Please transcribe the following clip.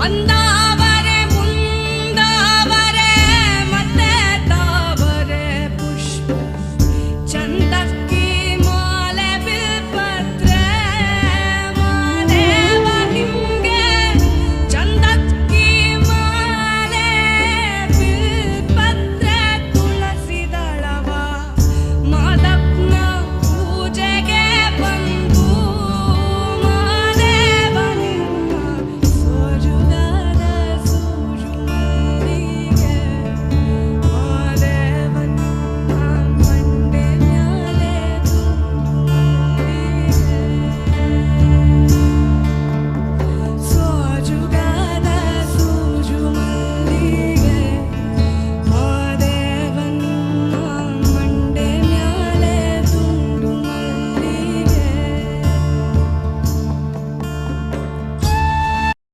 அந்த